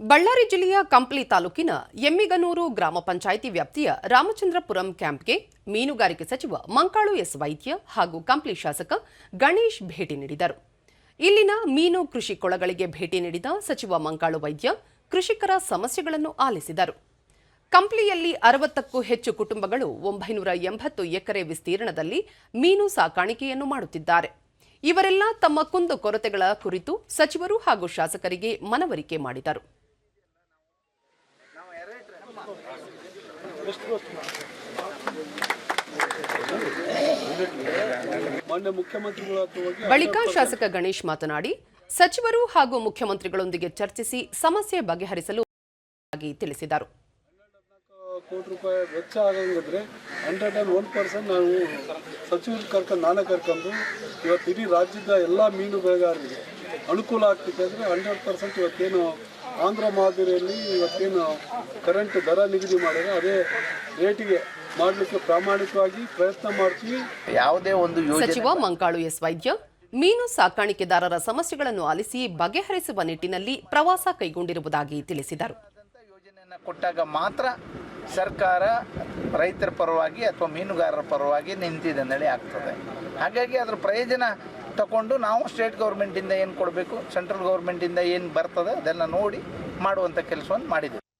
ಬಳ್ಳಾರಿ ಜಿಲ್ಲೆಯ ಕಂಪ್ಲಿ ತಾಲೂಕಿನ ಎಮ್ಮಿಗನೂರು ಗ್ರಾಮ ಪಂಚಾಯಿತಿ ವ್ಯಾಪ್ತಿಯ ರಾಮಚಂದ್ರಪುರಂ ಕ್ಯಾಂಪ್ಗೆ ಮೀನುಗಾರಿಕೆ ಸಚಿವ ಮಂಕಾಳು ಎಸ್ ವೈದ್ಯ ಹಾಗೂ ಕಂಪ್ಲಿ ಶಾಸಕ ಗಣೇಶ್ ಭೇಟಿ ನೀಡಿದರು. ಇಲ್ಲಿನ ಮೀನು ಕೃಷಿ ಕೊಳಗಳಿಗೆ ಭೇಟಿ ನೀಡಿದ ಸಚಿವ ಮಂಕಾಳು ವೈದ್ಯ ಕೃಷಿಕರ ಸಮಸ್ಯೆಗಳನ್ನು ಆಲಿಸಿದರು. ಕಂಪ್ಲಿಯಲ್ಲಿ ಅರವತ್ತಕ್ಕೂ ಹೆಚ್ಚು ಕುಟುಂಬಗಳು ಒಂಬೈನೂರ ಎಂಬತ್ತು ಎಕರೆ ವಿಸ್ತೀರ್ಣದಲ್ಲಿ ಮೀನು ಸಾಕಾಣಿಕೆಯನ್ನು ಮಾಡುತ್ತಿದ್ದಾರೆ. ಇವರೆಲ್ಲ ತಮ್ಮ ಕುಂದು ಕೊರತೆಗಳ ಕುರಿತು ಸಚಿವರು ಹಾಗೂ ಶಾಸಕರಿಗೆ ಮನವರಿಕೆ ಮಾಡಿದರು. ಬಳಿಕ ಶಾಸಕ ಗಣೇಶ್ ಮಾತನಾಡಿ ಸಚಿವರು ಹಾಗೂ ಮುಖ್ಯಮಂತ್ರಿಗಳೊಂದಿಗೆ ಚರ್ಚಿಸಿ ಸಮಸ್ಯೆ ಬಗೆಹರಿಸಲು ತಿಳಿಸಿದರು. ಕೋಟಿ ರೂಪಾಯಿ ವೆಚ್ಚ ಆಗಂಗಿದ್ರೆ ಹಂಡ್ರೆಡ್ ಆ್ಯಂಡ್ ಒನ್ ಪರ್ಸೆಂಟ್ ನಾವು ಸಚಿವರು ಕರ್ಕೊಂಡು ನಾನೇ ಕರ್ಕೊಂಡು ಇವತ್ತು ಇಡೀ ರಾಜ್ಯದ ಎಲ್ಲ ಮೀನು ಬೆಳೆಗಾರರಿಗೆ ಅನುಕೂಲ ಆಗ್ತಿದೆ ಅಂದರೆ ಹಂಡ್ರೆಡ್ ಪರ್ಸೆಂಟ್ ಇವತ್ತೇನು ಆಂಧ್ರ ಮಾದರಿಯಲ್ಲಿ ಇವತ್ತೇನು ಕರೆಂಟ್ ದರ ನಿಗದಿ ಮಾಡಿದ್ರೆ ಅದೇ ರೇಟಿಗೆ ಮಾಡಲಿಕ್ಕೆ ಪ್ರಾಮಾಣಿಕವಾಗಿ ಪ್ರಯತ್ನ ಮಾಡ್ತೀವಿ. ಯಾವುದೇ ಒಂದು ಯೋಜನೆ ಸಚಿವ ಮಂಕಾಳು ಎಸ್ ವೈದ್ಯ ಮೀನು ಸಾಕಾಣಿಕೆದಾರರ ಸಮಸ್ಯೆಗಳನ್ನು ಆಲಿಸಿ ಬಗೆಹರಿಸುವ ನಿಟ್ಟಿನಲ್ಲಿ ಪ್ರವಾಸ ಕೈಗೊಂಡಿರುವುದಾಗಿ ತಿಳಿಸಿದರು. ಕೊಟ್ಟಾಗ ಮಾತ್ರ ಸರ್ಕಾರ ರೈತರ ಪರವಾಗಿ ಅಥವಾ ಮೀನುಗಾರರ ಪರವಾಗಿ ನಿಂತಿದೆ ಅಂತೇಳಿ ಆಗ್ತದೆ. ಹಾಗಾಗಿ ಅದರ ಪ್ರಯೋಜನ ತಗೊಂಡು ನಾವು ಸ್ಟೇಟ್ ಗೌರ್ಮೆಂಟಿಂದ ಏನು ಕೊಡಬೇಕು ಸೆಂಟ್ರಲ್ ಗೌರ್ಮೆಂಟಿಂದ ಏನು ಬರ್ತದೆ ಅದೆಲ್ಲ ನೋಡಿ ಮಾಡುವಂಥ ಕೆಲಸವನ್ನು ಮಾಡಿದ್ದೀವಿ.